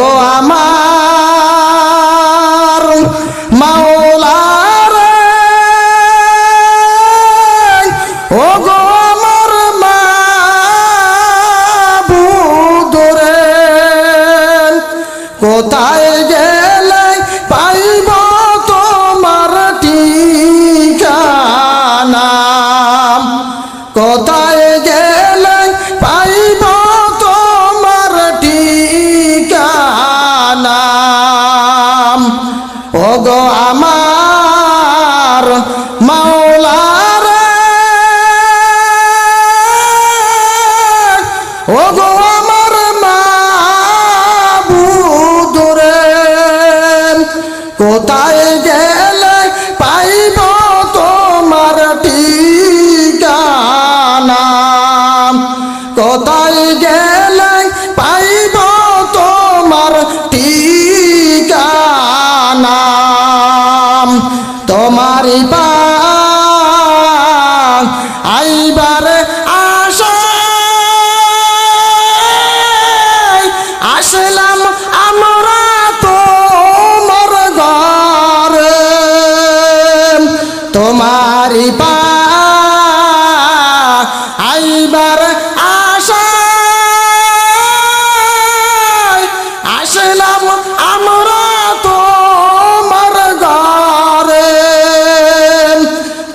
agora. তোমারই পা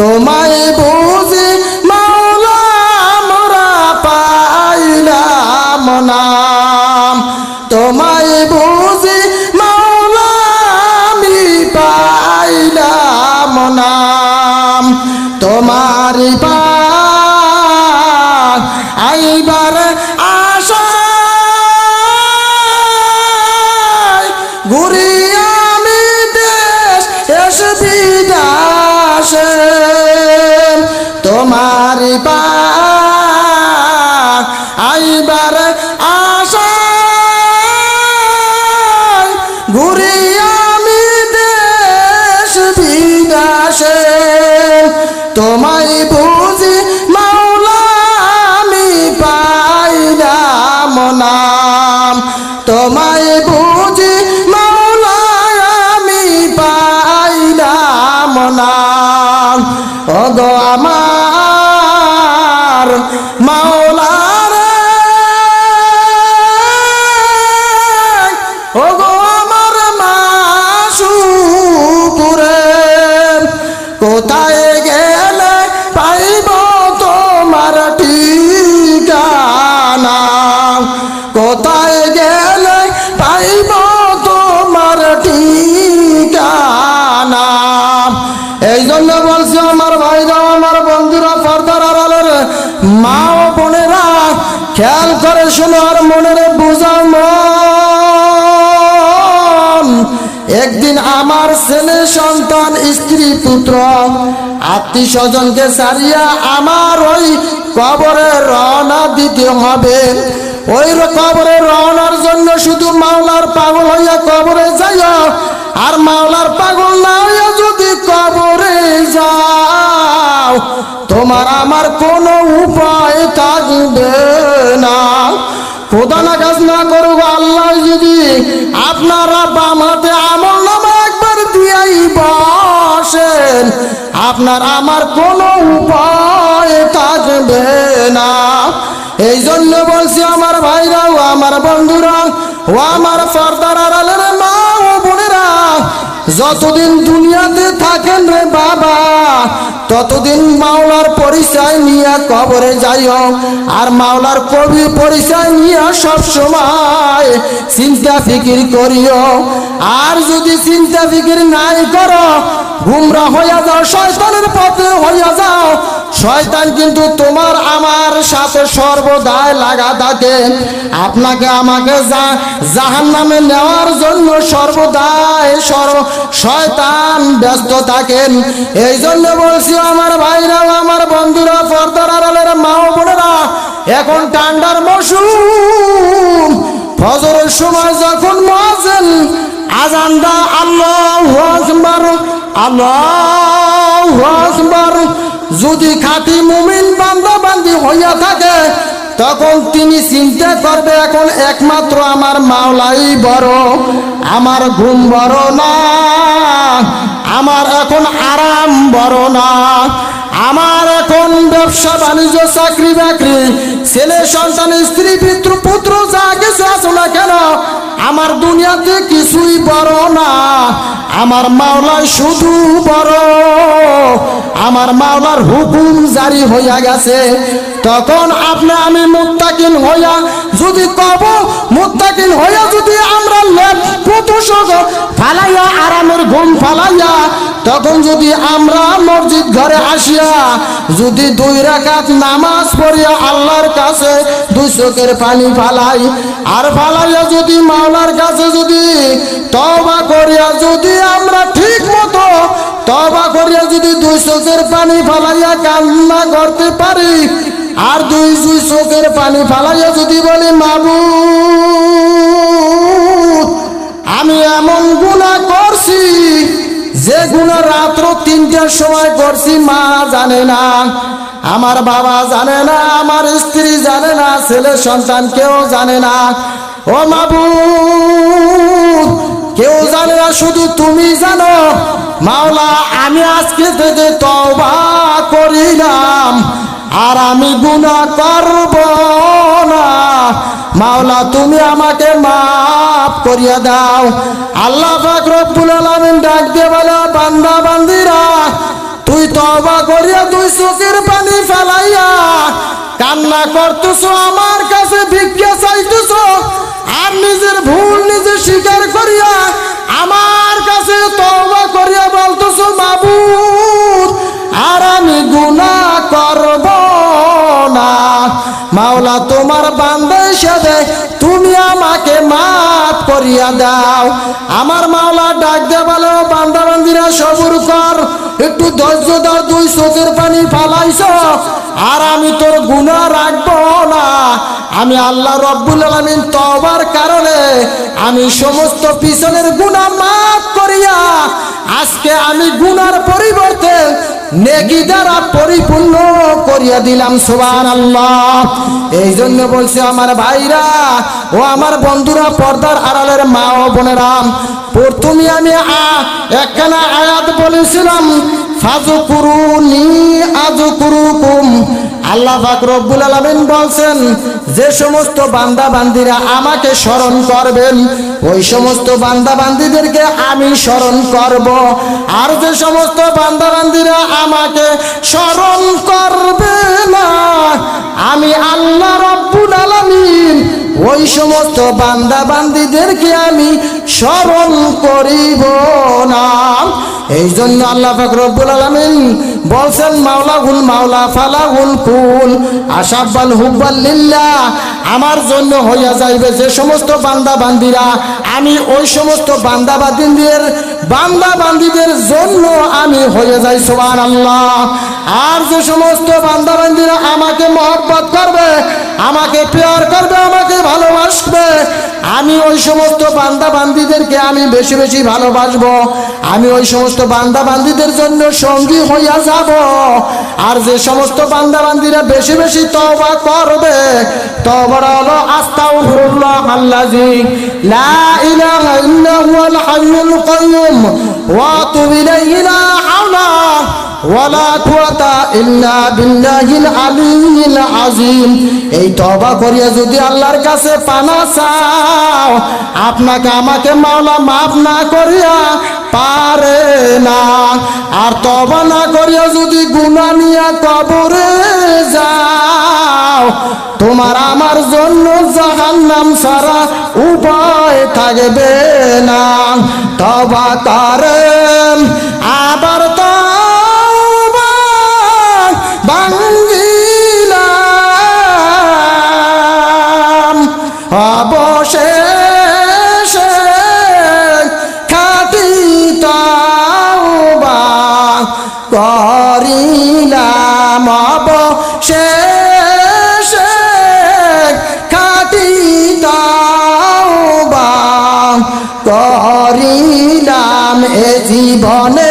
তোমায় একদিন আমার ছেলে সন্তান, স্ত্রী, পুত্র আত্মীয় স্বজনকে সারিয়া আমার ওই কবরে রওনা দিতে হবে। ওই কবরে রওনার জন্য শুধু মাওলার পাগল হইয়া কবরে যাইও, আর মাওলার পাগল না হইয়া যদি কবরে যাও, তোমার আমার কোনো উপায় থাকবে না। খোদা না কাজ না করুক আল্লাহ যদি আপনারা বাম হাতে বসেন আপনার আমার কোনো উপায় থাকবে না। এই জন্য বলছি, আমার ভাইরা ও আমার বন্ধুরা ও আমার ফর্দার আড়ালের মা ও বোনেরা, যতদিন দুনিয়াতে থাকেন রে বাবা, ততদিন মাওলার পরিচয় নিয়ে কবরে যাইও। আর মাওলার কবি পরিচয় নিয়ে সব সময় চিন্তা ফিকির করিও। আর যদি চিন্তা ফিকির নাই করো গুমরা হইয়া যাও, শয়তানের পথে হইয়া যাও। শয়তান কিন্তু তোমার আমার সাথে সর্বদাই লাগা থাকে। আপনাকে আমাকে যা জাহান নামে নেওয়ার জন্য সর্বদাই সর্ব শয়তান ব্যস্ত থাকেন। এই জন্য বলছি, আমার ভাইরা আমার বন্ধুরা পর্দার আড়ালের মা বোনেরা, এখন ঠান্ডার মৌসুম। ফজরের সময় যখন মজেন আজানদা আল্লাহ আল্লাহ যদি খাঁটি মুমিন বান্দা বান্দি হইয়া থাকে, তখন তিনি চিন্তা করবে, এখন একমাত্র আমার মাওলাই বড়, আমার ঘুম বড় না, আমার এখন আরাম বড় না, আমার এখন ব্যবসা, বাণিজ্য চাকরি বাকরি ছেলে সন্তান, স্ত্রী, পিতৃ, পুত্র, যা কিছু আছে না কেন আমার দুনিয়াতে কিছুই বড় না। আমার মাওলাই শুধু বড় আমার মাওলার হুকুম জারি হইয়া গেছে। তখন আপনি আমি মুত্তাকিন হইয়া যদি কব, মুত্তাকিন হইয়া যদি আমরা লেপ প্রতোষক ফালাইয়া, আরামের ঘুম ফালাইয়া, তখন যদি আমরা মসজিদ ঘরে আসিয়া যদি দুই রাকাত নামাজ পড়িয়া আল্লাহর কাছে দুই চোখের পানি ফালাই, আর ফালাইয়া যদি মাওলার কাছে যদি তবা করিয়া যদি আমরা ঠিক মতো তবা করিয়া যদি দুই চোখের পানি ফালাইয়া কান্না করতে পারি, আর দুই দুই চোখের পানি ফালাইয়া যদি বলি মাবু আমি এমন গুণা করছি যে গুণা রাত্র তিনটার সময় করছি, মা জানে না, আমার বাবা জানে না, আমার স্ত্রী জানে না, ছেলে সন্তান কেউ জানে না ও মাবু কেউ জানে না শুধু তুমি জানো। মাওলা, আমি আজকে থেকে তবা করিলাম, আর আমি গুণা করব না। মাওলা, তুমি আমাকে মাফ করিয়া দাও। আল্লাহ পাক রব্বুল আলামিন ডাক দিয়ে বলে বান্দা, বান্দিরা, তুই তবা করিয়া তুই চোখের পানি ফেলাইয়া কান্না করতেছ আমার কাছে। মাওলা তোমার বান্দা সাথে তুমি আমাকে মাত করিয়া দাও। আমার মাওলা ডাক দে বলো বান্দা বান্দিরা, সবুর কর। একটু ধৈর্য ধর, দুই চোখের পানি ফালাইছ। আর আমি তোর গুণা রাখব আমি আল্লাহ রব্বুল আলমিন তবার কারণে আমি সমস্ত পিছনের গুণা মাফ করিয়া আজকে আমি গুনার পরিবর্তে নেকি দ্বারা পরিপূর্ণ করিয়া দিলাম সোবান আল্লাহ এই জন্য বলছে আমার ভাইরা ও আমার বন্ধুরা, পর্দার আড়ালের মা ও বোনেরা, প্রথমে আমি একখানা আয়াত বলেছিলাম ফাজু কুরুনি আজু কুরুকুম আল্লাহ পাক রব্বুল আলামিন বলছেন, যে সমস্ত বান্দা বান্দিরা আমাকে স্মরণ করবেন, ওই সমস্ত বান্দা বান্দিদেরকে আমি স্মরণ করব। আর যে সমস্ত বান্দা বান্দিরা আমাকে স্মরণ করবে না, আমি আল্লাহ রব্বুল আলামিন ওই সমস্ত বান্দা বান্দিদেরকে আমি স্মরণ করিব না। এই জন্য আল্লাহ পাক রব্বুল আলামিন বলছেন মাওলা গুল মাওলা ফালা গুল কুল, আশাব্বাল হুব্বাল লিল্লাহ, আমার জন্য হইয়া যাইবে যে সমস্ত বান্দা বান্দিরা আমি ওই সমস্ত বান্দা বান্দিদের বান্দা বান্দিদের জন্য আমি হয়ে যাই সুবহান আল্লাহ আর যে সমস্ত বান্দা বান্দিরা আমাকে মহব্বত করবে, আমাকে প্রেয়ার করবে, আমাকে ভালোবাসবে আমি ওই সমস্ত বান্দা বান্দিদেরকে আমি বেশি বেশি ভালোবাসবো। আমি ওই সমস্ত বান্দা বান্দিদের জন্য সঙ্গী হইয়া যাব। আর যে সমস্ত বান্দা বান্দিরা বেশি বেশি তবা করবে তবার হলো আস্তাগফিরুল্লাহ আল্লাযী লা ইলাহা হুয়াল হাইয়ুল কাইয়ুম। ওয়া আতুবু ইলাইহি লা হাওলা। এই তওবা করিয়া যদি আল্লাহর কাছে পানা চাও, আপনাকে আমাকে মাওলা মাফ না করিয়া পারে না। আর তওবা না করিয়া যদি গুনাহ নিয়া কবরে যাও, তোমার আমার জন্য জাহান্নাম সারা উপায় থাকবে না। তবা করেন মনে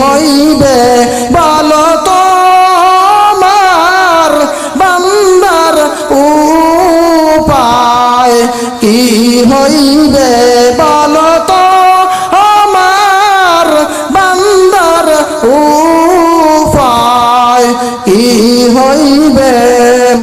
হইবে